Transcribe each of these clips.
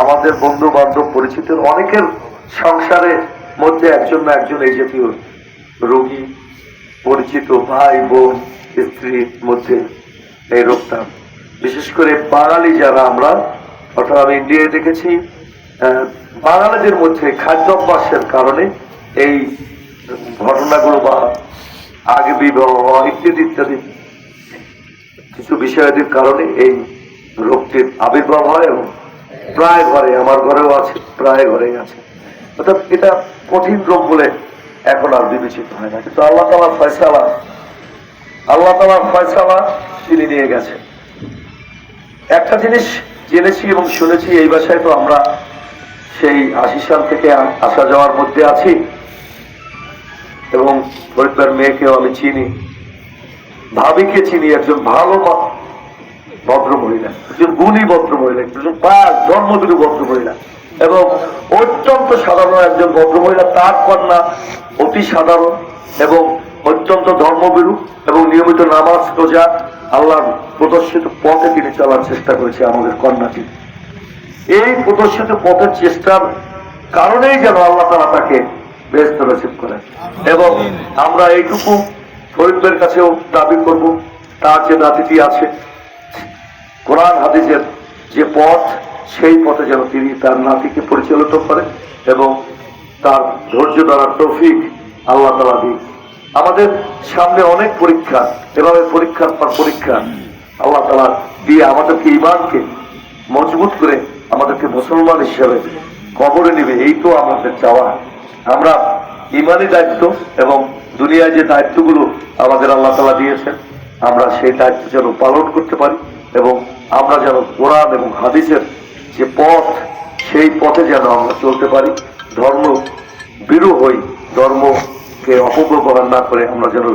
আমাদের বন্ধু বান্ধব পরিচিত, অনেকের সংসারের মধ্যে একজন না একজন এই জাতীয় রোগী পরিচিত, ভাই, বোন, স্ত্রীর মধ্যে এই রোগটা। বিশেষ করে বাঙালি যারা আমরা, অর্থাৎ আমি ইন্ডিয়ায় দেখেছি বাঙালিদের মধ্যে খাদ্যাভ্যাসের কারণে এই ঘটনাগুলো বা আগে বিবাহ ইত্যাদি ইত্যাদি কিছু বিষয়াদির কারণে এই রোগটির আবির্ভাব হয় এবং প্রায় ঘরে, আমার ঘরেও আছে, প্রায় ঘরেই আছে। অর্থাৎ এটা কঠিন রোগ বলে এখন আর বিবেচিত হয় না। কিন্তু আল্লাহ তালা ফয়সালা, আল্লাহ তালার ফয়সালা তিনি নিয়ে গেছেন একটা জিনিস জেনেছি এবং শুনেছি, এই বাসায় তো আমরা সেই আশি সাল থেকে আসা যাওয়ার মধ্যে আছি। এবং ফরিদবার মেয়েকেও আমি চিনি। ভাবিকে চিনি, একজন ভালো ভদ্র মহিলা একজন গুণী ভদ্র মহিলা একজন পাক ধর্মবিরু ভদ্র মহিলা এবং অত্যন্ত সাধারণ একজন ভদ্র মহিলা তার কন্যা অতি সাধারণ এবং অত্যন্ত ধর্মবিরু এবং নিয়মিত নামাজ রোজা আল্লাহর প্রদর্শিত পথে তিনি চলার চেষ্টা করেছে আমাদের কন্যাটি এই প্রদর্শিত পথের চেষ্টার কারণেই যেন আল্লাহ তারা তাকে ব্যস্ত নসিব করেন। এবং আমরা এইটুকু ফরিদদের কাছেও দাবি করব, তার যে নাতিটি আছে কোরআন হাদিসের যে পথ, সেই পথে যেন তিনি তার নাতিকে পরিচালিত করেন এবং তার ধৈর্য দ্বারা তৌফিক আল্লাহ তালা দিন। আমাদের সামনে অনেক পরীক্ষা, এভাবে পরীক্ষার পর পরীক্ষা আল্লাহ তালা দিয়ে আমাদেরকে ইমানকে মজবুত করে আমাদেরকে মুসলমান হিসেবে কবরে নিবে, এই তো আমাদের চাওয়া। আমরা ইমানি দায়িত্ব এবং দুনিয়ায় যে দায়িত্বগুলো আমাদের আল্লাহ তালা দিয়েছেন, আমরা সেই দায়িত্ব যেন পালন করতে পারি এবং আমরা যেন কোরআন এবং হাদিসের যে পথ, সেই পথে যেন আমরা চলতে পারি। ধর্ম বিরু হই, ধর্মকে অপব্যবহার না করে আমরা যেন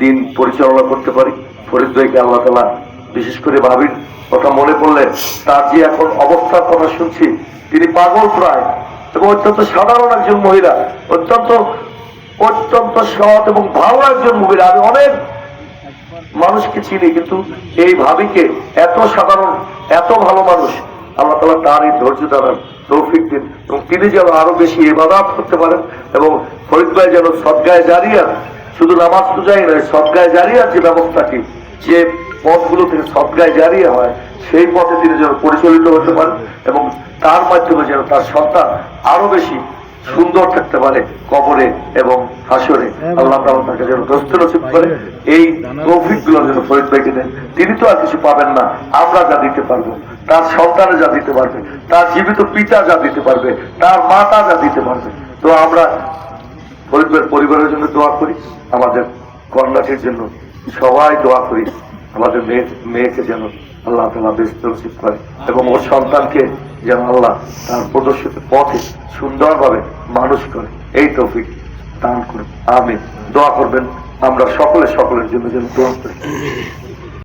দিন পরিচালনা করতে পারি। ফরিদ আল্লাহ তালা বিশেষ করে ভাবির কথা মনে পড়লে তার যে এখন অবস্থার কথা শুনছি, তিনি পাগল প্রায় এবং অত্যন্ত সাধারণ একজন মহিলা, অত্যন্ত অত্যন্ত সৎ এবং ভালো একজন মহিলা। আমি অনেক মানুষকে চিনি, কিন্তু এই ভাবিকে এত সাধারণ, এত ভালো মানুষ আল্লাহ তালা তার এই ধৈর্য দ্বারা তৌফিক দিন এবং তিনি যেন আরও বেশি এবাদাত করতে পারেন এবং ফরিদ ভাই যেন সদ্গায় জারিয়া, শুধু নামাজ পূজাই নয় সদ্গায় জারিয়ার যে ব্যবস্থাটি, যে পথগুলো থেকে সদ্গায় জারিয়া হয়, সেই পথে তিনি যেন পরিচালিত হতে পারেন এবং তার মাধ্যমে যেন তার সন্তান আরও বেশি সুন্দর থাকতে পারে কবরে এবং হাসরে আল্লাহ তাকে যেন দোস্ত নসিব করে এই তৌফিকগুলো যেন ফরিদ ভাইকে দেন। তিনি তো আর কিছু পাবেন না আমরা যা দিতে পারব। তার সন্তানে যা দিতে পারবে তার জীবিত পিতা যা দিতে পারবে তার মাতা যা দিতে পারবে। তো আমরা ফরিদ ভাইয়ের পরিবারের জন্য দোয়া করি আমাদের কন্যাটির জন্য সবাই দোয়া করি আমাদের মেয়ে মেয়েকে যেন আল্লাহ তালা ব্যস্ত নসিব করে এবং ওর সন্তানকে যেন আল্লাহ তার প্রদর্শিত পথে সুন্দরভাবে মানুষ করে। এই তৌফিক দান করুন। আমি দোয়া করবেন। আমরা সকলে সকলের জন্য যেন দোয়া করি।